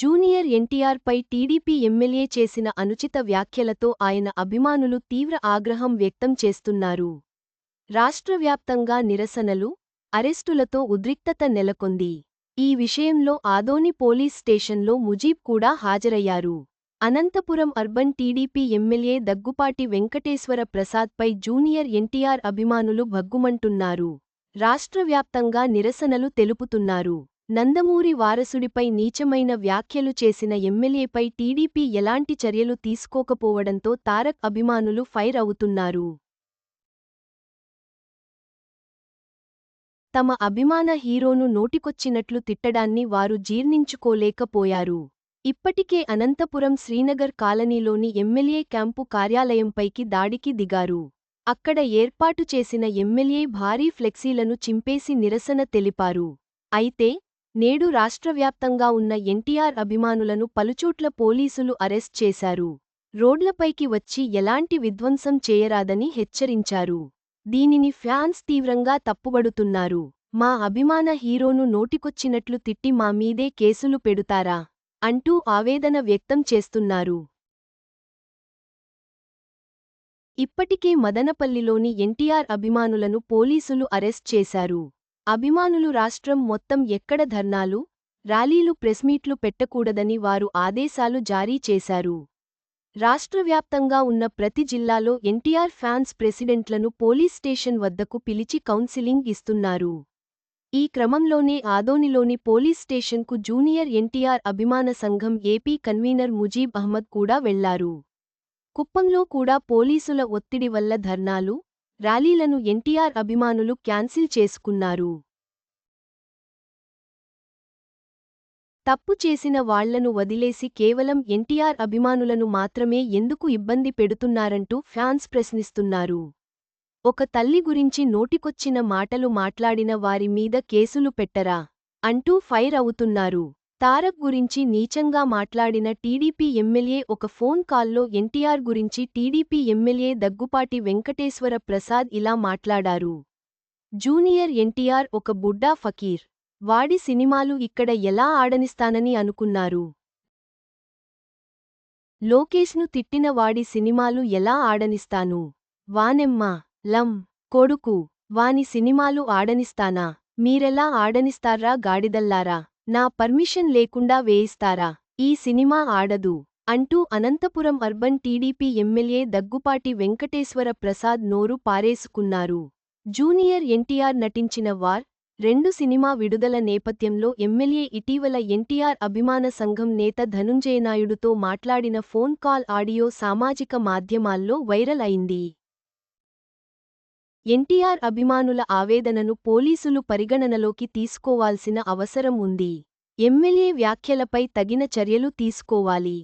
Junior ఎన్టీఆర్పై TDP MLA చేసిన అనుచిత వ్యాఖ్యలతో ఆయన అభిమానులు తీవ్ర ఆగ్రహం వ్యక్తం చేస్తున్నారు. రాష్ట్రవ్యాప్తంగా నిరసనలు అరెస్టులతో ఉద్రిక్తత నెలకొంది. ఈ విషయంలో ఆదోని పోలీస్ స్టేషన్లో ముజీబ్ కూడా హాజరయ్యారు. Anantapuram urban TDP MLA Daggupati Venkateswara ప్రసాద్పై junior NTR అభిమానులు భగ్గుమంటున్నారు. రాష్ట్రవ్యాప్తంగా నిరసనలు తెలుపుతున్నారు. నందమూరి వారసుడిపై నీచమైన వ్యాఖ్యలు చేసిన ఎమ్మెల్యేపై టీడీపీ ఎలాంటి చర్యలు తీసుకోకపోవడంతో తారక్ అభిమానులు ఫైర్ అవుతున్నారు. తమ అభిమాన హీరోను నోటికొచ్చినట్లు తిట్టడాన్ని వారు జీర్ణించుకోలేకపోయారు. ఇప్పటికే అనంతపురం శ్రీనగర్ కాలనీలోని ఎమ్మెల్యే క్యాంపు కార్యాలయంపైకి దాడికి దిగారు. అక్కడ ఏర్పాటు చేసిన ఎమ్మెల్యే భారీ ఫ్లెక్సీలను చింపేసి నిరసన తెలిపారు. అయితే నేడు రాష్ట్రవ్యాప్తంగా ఉన్న ఎన్టీఆర్ అభిమానులను పలుచోట్ల పోలీసులు అరెస్ట్ చేశారు. రోడ్లపైకి వచ్చి ఎలాంటి విధ్వంసం చేయరాదని హెచ్చరించారు. దీనిని ఫ్యాన్స్ తీవ్రంగా తప్పుబడుతున్నారు. మా అభిమాన హీరోను నోటికొచ్చినట్లు తిట్టి మా మీదే కేసులు పెడుతారా? అంటూ ఆవేదన వ్యక్తం చేస్తున్నారు. ఇప్పటికే మదనపల్లిలోని ఎన్టీఆర్ అభిమానులను పోలీసులు అరెస్ట్ చేశారు. అభిమానులు రాష్ట్రం మొత్తం ఎక్కడ ధర్నాలు ర్యాలీలు ప్రెస్మీట్లు పెట్టకూడదని వారు ఆదేశాలు జారీ చేశారు. రాష్ట్రవ్యాప్తంగా ఉన్న ప్రతి జిల్లాలో ఎన్టీఆర్ ఫ్యాన్స్ ప్రెసిడెంట్లను పోలీస్ స్టేషన్ వద్దకు పిలిచి కౌన్సిలింగ్ ఇస్తున్నారు. ఈ క్రమంలోనే ఆదోనిలోని పోలీస్ స్టేషన్కు జూనియర్ ఎన్టీఆర్ అభిమాన సంఘం ఏపీ కన్వీనర్ ముజీబ్ అహ్మద్ కూడా వెళ్ళారు. కుప్పంలో కూడా పోలీసుల ఒత్తిడి వల్ల ధర్నాలు ర్యాలీలను ఎన్టీఆర్ అభిమానులు క్యాన్సిల్ చేసుకున్నారు. తప్పు చేసిన వాళ్ళను వదిలేసి కేవలం ఎన్టీఆర్ అభిమానులను మాత్రమే ఎందుకు ఇబ్బంది పెడుతున్నారంటూ ఫ్యాన్స్ ప్రశ్నిస్తున్నారు. ఒక తల్లి గురించి నోటికొచ్చిన మాటలు మాట్లాడిన వారి మీద కేసులు పెట్టరా అంటూ ఫైర్ అవుతున్నారు. తారక్ గురించి నీచంగా మాట్లాడిన టీడీపీ ఎమ్మెల్యే ఒక ఫోన్ కాల్లో ఎన్టీఆర్ గురించి టీడీపీ ఎమ్మెల్యే దగ్గుపాటి వెంకటేశ్వర ప్రసాద్ ఇలా మాట్లాడారు. జూనియర్ ఎన్టీఆర్ ఒక బుడ్డా ఫకీర్. వాడి సినిమాలు ఇక్కడ ఎలా ఆడనిస్తానని అనుకున్నారు. లోకేష్ను తిట్టిన వాడి సినిమాలు ఎలా ఆడనిస్తాను. వానెమ్మ లం కొడుకు వాని సినిమాలు ఆడనిస్తానా. మీరెలా ఆడనిస్తారా గాడిదల్లారా. నా పర్మిషన్ లేకుండా వేయిస్తారా? ఈ సినిమా ఆడదు. అంటూ Anantapuram urban TDP MLA Daggupati Venkateswara Prasad నోరు పారేసుకున్నారు. జూనియర్ ఎన్టీఆర్ నటించిన వార్ రెండు సినిమా విడుదల నేపథ్యంలో ఎమ్మెల్యే ఇటీవల ఎన్టీఆర్ అభిమాన సంఘం నేత ధనుంజయనాయుడుతో మాట్లాడిన ఫోన్ కాల్ ఆడియో సామాజిక మాధ్యమాల్లో వైరల్ అయింది. ఎన్టీఆర్ అభిమానుల ఆవేదనను పోలీసులు పరిగణనలోకి తీసుకోవాల్సిన అవసరం ఉంది. ఎమ్మెల్యే వ్యాఖ్యలపై తగిన చర్యలు తీసుకోవాలి.